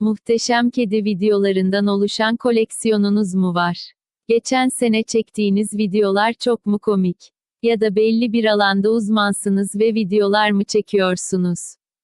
Muhteşem kedi videolarından oluşan koleksiyonunuz mu var? Geçen sene çektiğiniz videolar çok mu komik? Ya da belli bir alanda uzmansınız ve videolar mı çekiyorsunuz?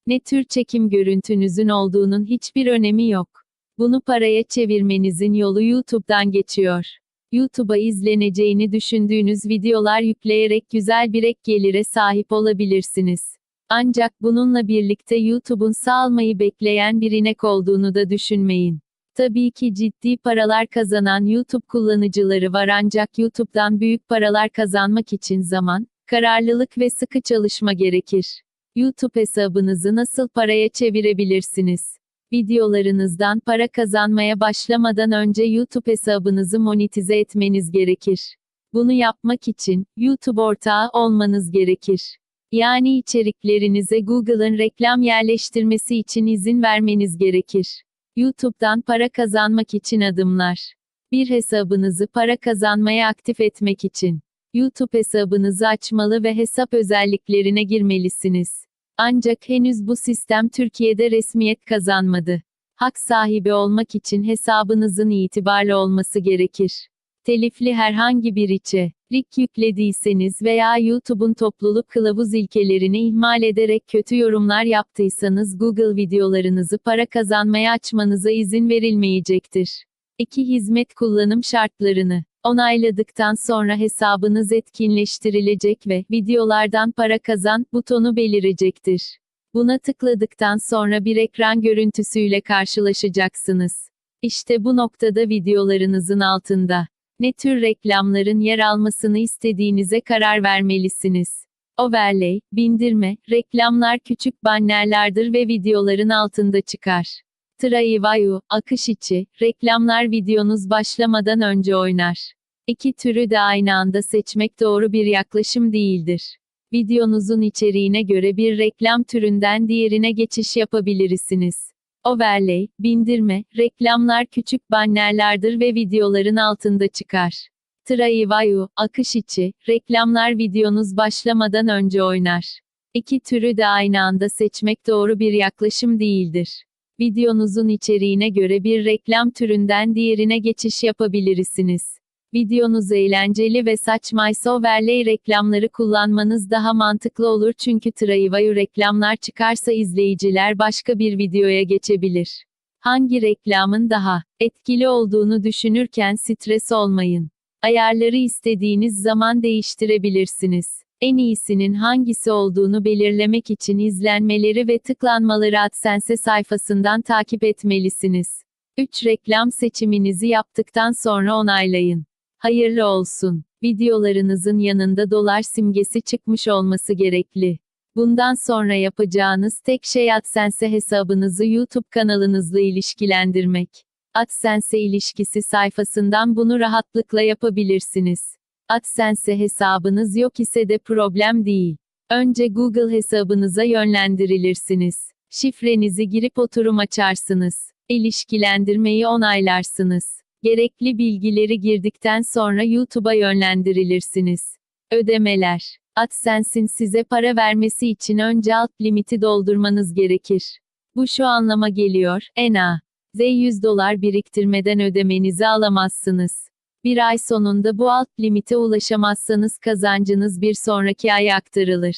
Ne tür çekim görüntünüzün olduğunun hiçbir önemi yok. Bunu paraya çevirmenizin yolu YouTube'dan geçiyor. YouTube'a izleneceğini düşündüğünüz videolar yükleyerek güzel bir ek gelire sahip olabilirsiniz. Ancak bununla birlikte YouTube'un sağlamayı bekleyen bir inek olduğunu da düşünmeyin. Tabii ki ciddi paralar kazanan YouTube kullanıcıları var ancak YouTube'dan büyük paralar kazanmak için zaman, kararlılık ve sıkı çalışma gerekir. YouTube hesabınızı nasıl paraya çevirebilirsiniz? Videolarınızdan para kazanmaya başlamadan önce YouTube hesabınızı monetize etmeniz gerekir. Bunu yapmak için YouTube ortağı olmanız gerekir. Yani içeriklerinize Google'ın reklam yerleştirmesi için izin vermeniz gerekir. YouTube'dan para kazanmak için adımlar. Bir hesabınızı para kazanmaya aktif etmek için YouTube hesabınızı açmalı ve hesap özelliklerine girmelisiniz. Ancak henüz bu sistem Türkiye'de resmiyet kazanmadı. Hak sahibi olmak için hesabınızın itibarlı olması gerekir. Telifli herhangi bir içerik yüklediyseniz veya YouTube'un topluluk kılavuz ilkelerini ihmal ederek kötü yorumlar yaptıysanız Google videolarınızı para kazanmaya açmanıza izin verilmeyecektir. 2. Hizmet kullanım şartlarını onayladıktan sonra hesabınız etkinleştirilecek ve videolardan para kazan butonu belirecektir. Buna tıkladıktan sonra bir ekran görüntüsüyle karşılaşacaksınız. İşte bu noktada videolarınızın altında ne tür reklamların yer almasını istediğinize karar vermelisiniz. Overlay, bindirme, reklamlar küçük bannerlerdir ve videoların altında çıkar. Traivayu, akış içi, reklamlar videonuz başlamadan önce oynar. İki türü de aynı anda seçmek doğru bir yaklaşım değildir. Videonuzun içeriğine göre bir reklam türünden diğerine geçiş yapabilirsiniz. Overlay, bindirme, reklamlar küçük bannerlerdir ve videoların altında çıkar. Traivayu, akış içi, reklamlar videonuz başlamadan önce oynar. İki türü de aynı anda seçmek doğru bir yaklaşım değildir. Videonuzun içeriğine göre bir reklam türünden diğerine geçiş yapabilirsiniz. Videonuz eğlenceli ve saçmaysa overlay reklamları kullanmanız daha mantıklı olur çünkü Traivayu reklamlar çıkarsa izleyiciler başka bir videoya geçebilir. Hangi reklamın daha etkili olduğunu düşünürken stres olmayın. Ayarları istediğiniz zaman değiştirebilirsiniz. En iyisinin hangisi olduğunu belirlemek için izlenmeleri ve tıklanmaları AdSense sayfasından takip etmelisiniz. 3 reklam seçiminizi yaptıktan sonra onaylayın. Hayırlı olsun. Videolarınızın yanında dolar simgesi çıkmış olması gerekli. Bundan sonra yapacağınız tek şey AdSense hesabınızı YouTube kanalınızla ilişkilendirmek. AdSense ilişkisi sayfasından bunu rahatlıkla yapabilirsiniz. AdSense hesabınız yok ise de problem değil. Önce Google hesabınıza yönlendirilirsiniz. Şifrenizi girip oturum açarsınız. İlişkilendirmeyi onaylarsınız. Gerekli bilgileri girdikten sonra YouTube'a yönlendirilirsiniz. Ödemeler. AdSense'in size para vermesi için önce alt limiti doldurmanız gerekir. Bu şu anlama geliyor, en az 100 dolar biriktirmeden ödemenizi alamazsınız. Bir ay sonunda bu alt limite ulaşamazsanız kazancınız bir sonraki aya aktarılır.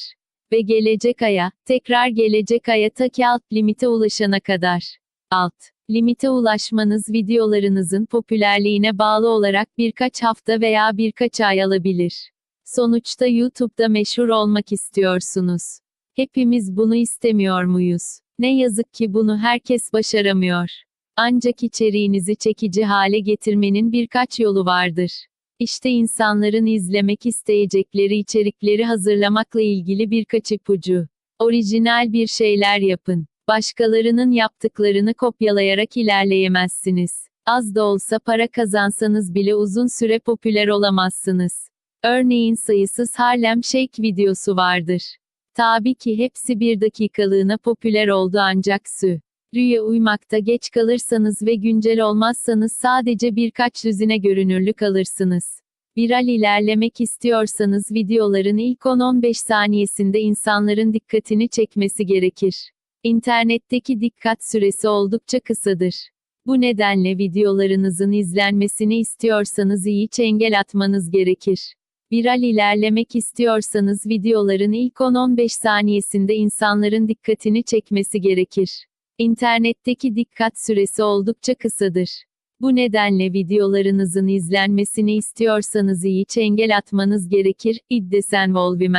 Ve gelecek aya, tekrar gelecek aya ta ki alt limite ulaşana kadar. Alt limite ulaşmanız videolarınızın popülerliğine bağlı olarak birkaç hafta veya birkaç ay alabilir. Sonuçta YouTube'da meşhur olmak istiyorsunuz. Hepimiz bunu istemiyor muyuz? Ne yazık ki bunu herkes başaramıyor. Ancak içeriğinizi çekici hale getirmenin birkaç yolu vardır. İşte insanların izlemek isteyecekleri içerikleri hazırlamakla ilgili birkaç ipucu. Orijinal bir şeyler yapın. Başkalarının yaptıklarını kopyalayarak ilerleyemezsiniz. Az da olsa para kazansanız bile uzun süre popüler olamazsınız. Örneğin sayısız Harlem Shake videosu vardır. Tabii ki hepsi bir dakikalığına popüler oldu ancak sü. Rüya uymakta geç kalırsanız ve güncel olmazsanız sadece birkaç düzine görünürlük alırsınız. Viral ilerlemek istiyorsanız videoların ilk 10-15 saniyesinde insanların dikkatini çekmesi gerekir. İnternetteki dikkat süresi oldukça kısadır. Bu nedenle videolarınızın izlenmesini istiyorsanız iyi çengel atmanız gerekir. Viral ilerlemek istiyorsanız videoların ilk 10-15 saniyesinde insanların dikkatini çekmesi gerekir. İnternetteki dikkat süresi oldukça kısadır. Bu nedenle videolarınızın izlenmesini istiyorsanız iyi çengel atmanız gerekir. İddesen Volvimen